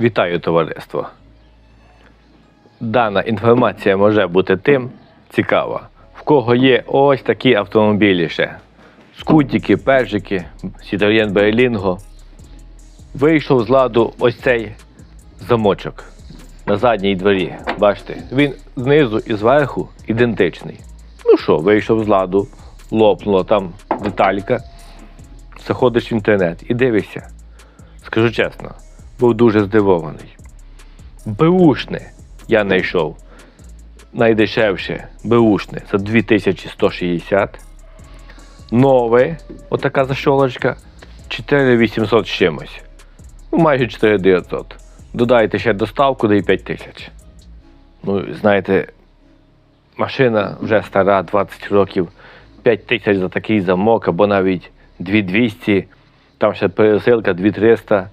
Вітаю товариство. Дана інформація може бути тим цікава, в кого є ось такі автомобілі ще. Скутики, пежики, Citroën Berlingo. Вийшов з ладу ось цей замочок на задній дворі. Бачите, він знизу і зверху ідентичний. Ну що, вийшов з ладу, лопнула там деталька. Заходиш в інтернет і дивишся. Скажу чесно, був дуже здивований. Беушне я знайшов. Найдешевше беушне за 2160. Нове, отака защолочка, 4800 з чимось. Ну, майже 4900. Додайте ще доставку, да і 5000. Ну, знаєте, машина вже стара, 20 років, 5 тисяч за такий замок, або навіть 2200, там ще пересилка 2300.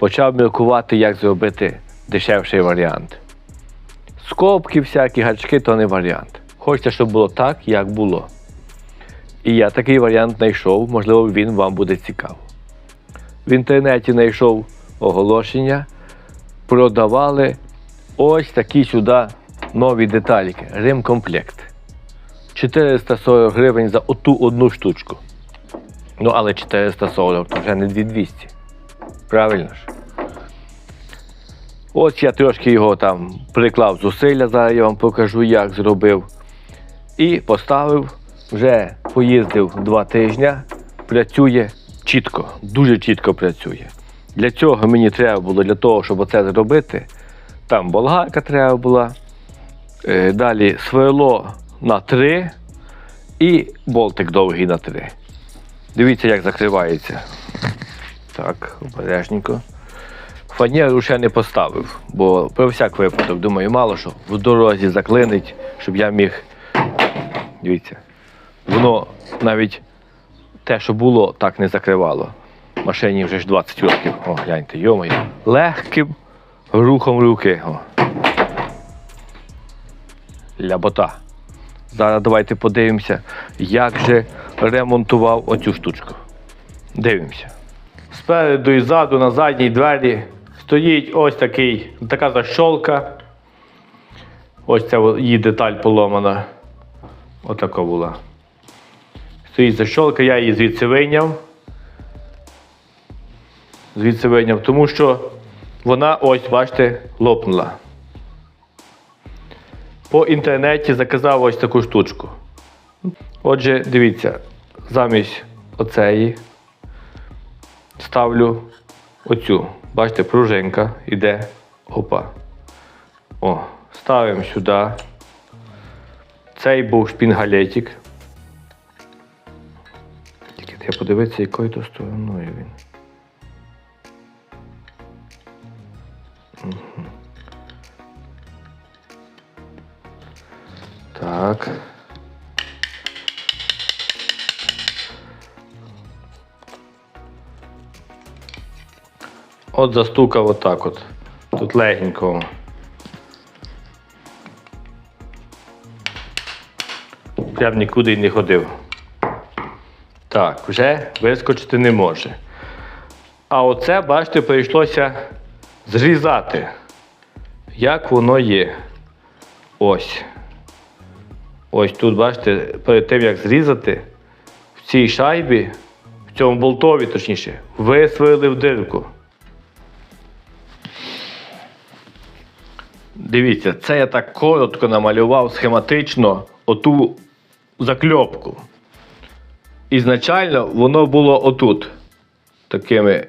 Почав міркувати, як зробити дешевший варіант. Скобки, всякі гачки то не варіант. Хочеться, щоб було так, як було. І я такий варіант знайшов, можливо, він вам буде цікавий. В інтернеті знайшов оголошення, продавали ось такі сюди нові деталіки. Ремкомплект. 440 гривень за оту одну штучку. Ну, але 440 то вже не 2200. Правильно ж? Ось я трошки його там приклав зусилля, зараз я вам покажу, як зробив. І поставив, вже поїздив два тижні, працює чітко, дуже чітко працює. Для цього мені треба було, для того, щоб оце зробити, там болгарка треба була, е, далі сверло на 3 і болтик довгий на 3. Дивіться, як закривається. Так, обережненько. Фанеру ще не поставив, бо про всяк випадок, думаю, мало що в дорозі заклинить, щоб я міг. Дивіться, воно навіть те, що було, так не закривало. Машині вже ж 20 років. О, гляньте, йомою. Легким рухом руки. О. Лябота. Зараз давайте подивимося, як же ремонтував оцю штучку. Дивимося. Спереду і ззаду на задній двері стоїть ось такий, така защолка. Ось ця її деталь поломана. Отака була. Стоїть защолка, я її звідси вийняв. Звідси вийняв, тому що вона ось, бачите, лопнула. По інтернеті заказав ось таку штучку. Отже, дивіться, замість оцеї ставлю оцю. Бачите, пружинка іде. Опа. О, ставимо сюди. Цей був шпінгалетик. Тільки треба подивитися, якою то стороною він. Мгм. Так. От застукав отак от. Тут легенько. Прям нікуди й не ходив. Так, вже вискочити не може. А оце, бачите, прийшлося зрізати. Як воно є. Ось. Ось тут, бачите, перед тим як зрізати, в цій шайбі, в цьому болтові, точніше, висверлив дирку. Дивіться, це я так коротко намалював схематично оту закльопку. Ізначально воно було отут. Такими,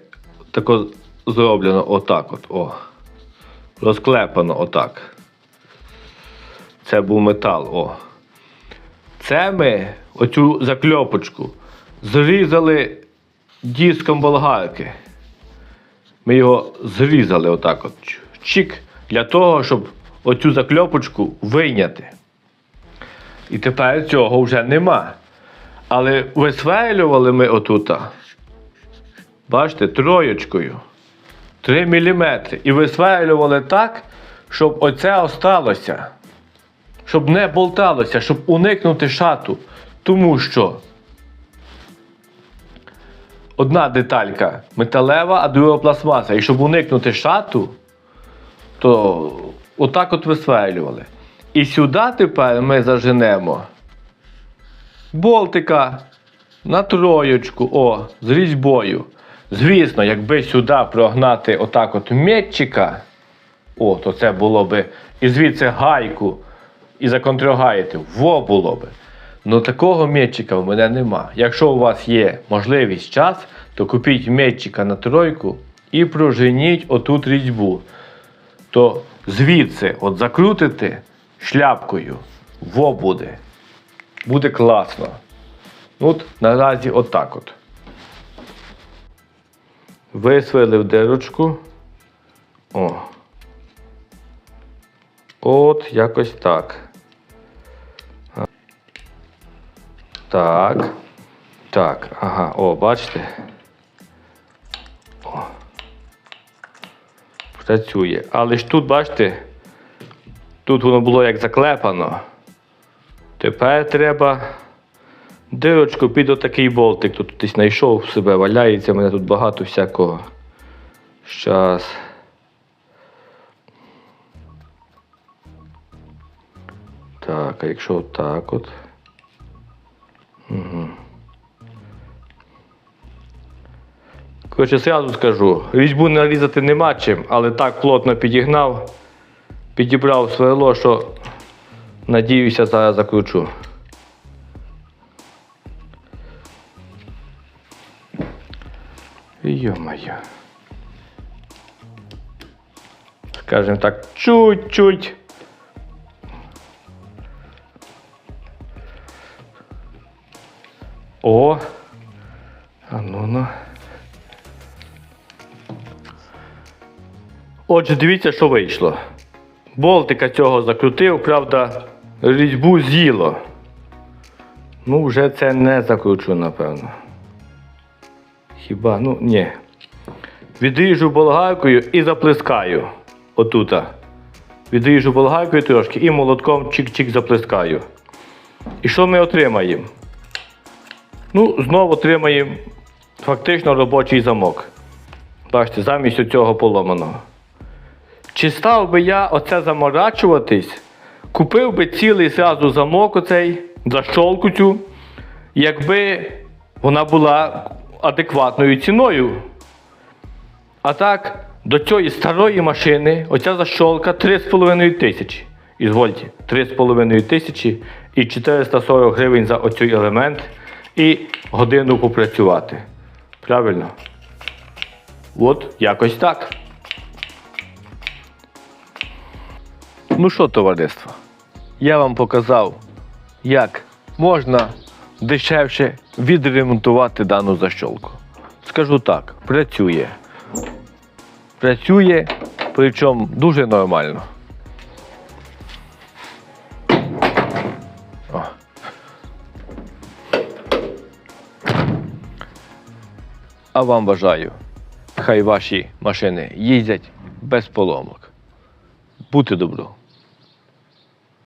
тако зроблено отак от. О. Розклепано отак. Це був метал. О. Це ми оцю закльопочку зрізали диском болгарки. Ми його зрізали отак от. Чик. Для того, щоб оцю закльопочку вийняти. І тепер цього вже нема. Але висверлювали ми отута. Бачите, троєчкою. 3 мм. І висверлювали так, щоб оце осталося. Щоб не болталося, щоб уникнути шату. Тому що одна деталька металева, а друга пластмаса. І щоб уникнути шату, то отак от висверлювали. І сюди тепер ми заженемо болтика на троєчку, о, з різьбою. Звісно, якби сюди прогнати отак от метчика, о, то це було би і звідси гайку, і законтрогаяти, во було би. Ну такого метчика в мене нема. Якщо у вас є можливість час, то купіть метчика на тройку і проженіть отут різьбу. То звідси от закрутите шляпкою, во буде. Буде класно. От наразі отак от. Висверлив дирочку. О. От якось так. Так. Так, ага, о, бачите? Працює. Але ж тут, бачите, тут воно було як заклепано. Тепер треба дирочку під отакий болтик. Тут десь знайшов себе, валяється, мене тут багато всякого. Щас. Так, а якщо отак от. Угу. Коротше, зразу скажу, різьбу нарізати нема чим, але так плотно підігнав, підібрав сверло, що надіюся, зараз закручу. Йо-моє. Скажем так, чуть-чуть. О! А ну ну. Отже, дивіться, що вийшло. Болтика цього закрутив, правда, різьбу з'їло. Ну, вже це не закручу, напевно. Хіба? Ну, ні. Відріжу болгаркою і заплескаю. Отута. Відріжу болгаркою трошки і молотком чик-чик заплескаю. І що ми отримаємо? Ну, знову отримаємо фактично робочий замок. Бачите, замість цього поломаного. Чи став би я оце заморачуватись, купив би цілий зразу замок оцей, защолку цю, якби вона була адекватною ціною. А так, до цієї старої машини оця защолка 3,5 тисячі. Ізвольте, 3,5 тисячі і 440 гривень за оцей елемент і годину попрацювати. Правильно? От якось так. Ну що, товариство? Я вам показав, як можна дешевше відремонтувати дану защолку. Скажу так, працює. Працює, причому дуже нормально. О. А вам бажаю, хай ваші машини їздять без поломок. Будьте добро.